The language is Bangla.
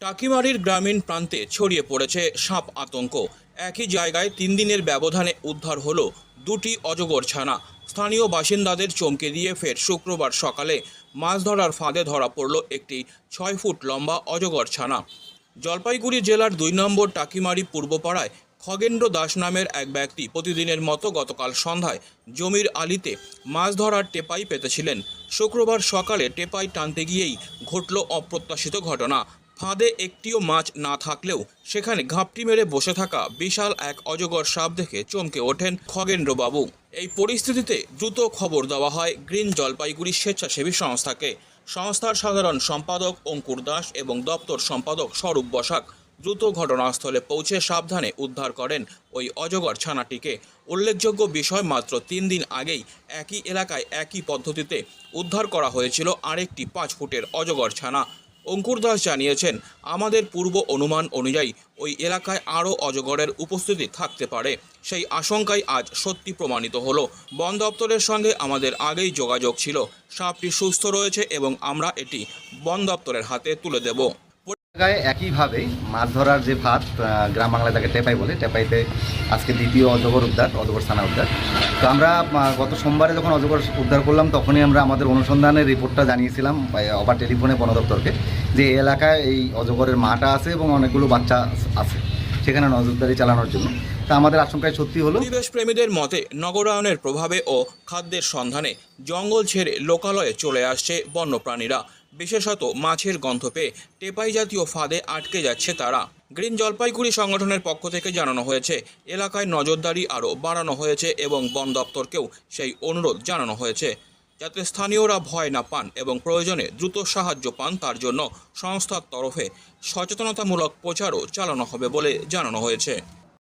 টাকিমারির গ্রামীণ প্রান্তে ছড়িয়ে পড়েছে সাপ আতঙ্ক। একই জায়গায় তিন দিনের ব্যবধানে উদ্ধার হলো দুটি অজগর ছানা। স্থানীয় বাসিন্দাদের চমকে দিয়ে ফের শুক্রবার সকালে মাছ ধরার ফাঁদে ধরা পড়ল একটি ছয় ফুট লম্বা অজগর ছানা। জলপাইগুড়ি জেলার দুই নম্বর টাকিমারি পূর্বপাড়ায় খগেন্দ্র দাস নামের এক ব্যক্তি প্রতিদিনের মতো গতকাল সন্ধ্যায় জমির আলিতে মাছ ধরার টেপাই পেতেছিলেন। শুক্রবার সকালে টেপাই টানতে গিয়েই ঘটল অপ্রত্যাশিত ঘটনা। ফাঁদে একটিও মাছ না থাকলেও সেখানে ঘাপটি মেরে বসে থাকা বিশাল এক অজগর সাপ দেখে চমকে ওঠেন খগেন্দ্রবাবু। এই পরিস্থিতিতে দ্রুত খবর দেওয়া হয় গ্রিন জলপাইগুড়ি স্বেচ্ছাসেবী সংস্থাকে। সংস্থার সাধারণ সম্পাদক অঙ্কুর দাস এবং দপ্তর সম্পাদক স্বরূপ বসাক দ্রুত ঘটনাস্থলে পৌঁছে সাবধানে উদ্ধার করেন ওই অজগর ছানাটিকে। উল্লেখযোগ্য বিষয় মাত্র তিন দিন আগেই একই এলাকায় একই পদ্ধতিতে উদ্ধার করা হয়েছিল আরেকটি পাঁচ ফুটের অজগর ছানা। অঙ্কুর দাস জানিয়েছেন, আমাদের পূর্ব অনুমান অনুযায়ী ওই এলাকায় আরও অজগরের উপস্থিতি থাকতে পারে। সেই আশঙ্কাই আজ সত্যি প্রমাণিত হলো। বন দপ্তরের সঙ্গে আমাদের আগেই যোগাযোগ ছিল। সাপটি সুস্থ রয়েছে এবং আমরা এটি বন দপ্তরের হাতে তুলে দেব। জায়গায় একইভাবে মাছ ধরার যে ভাত গ্রাম বাংলায় তাকে টেপাই বলে। টেপাইতে আজকে দ্বিতীয় অজগর উদ্ধার, অজগর থানা উদ্ধার। তো আমরা গত সোমবারে যখন অজগর উদ্ধার করলাম, তখনই আমরা আমাদের অনুসন্ধানের রিপোর্টটা জানিয়েছিলাম আবার টেলিফোনে বন দপ্তরকে, যে এলাকায় এই অজগরের মাটা আছে এবং অনেকগুলো বাচ্চা আছে, সেখানে নজরদারি চালানোর জন্য। তা আমাদের আশঙ্কায় সত্যি হলো পরিবেশ প্রেমীদের মতে নগরায়নের প্রভাবে ও খাদ্যের সন্ধানে জঙ্গল ছেড়ে লোকালয়ে চলে আসছে বন্যপ্রাণীরা। বিশেষত মাছের গন্ধ পেয়ে টেপাই জাতীয় ফাঁদে আটকে যাচ্ছে তারা। গ্রিন জলপাইগুড়ি সংগঠনের পক্ষ থেকে জানানো হয়েছে, এলাকায় নজরদারি আরও বাড়ানো হয়েছে এবং বন দপ্তরকেও সেই অনুরোধ জানানো হয়েছে। যাতে স্থানীয়রা ভয় না পান এবং প্রয়োজনে দ্রুত সাহায্য পান, তার জন্য সংস্থার তরফে সচেতনতামূলক প্রচারও চালানো হবে বলে জানানো হয়েছে।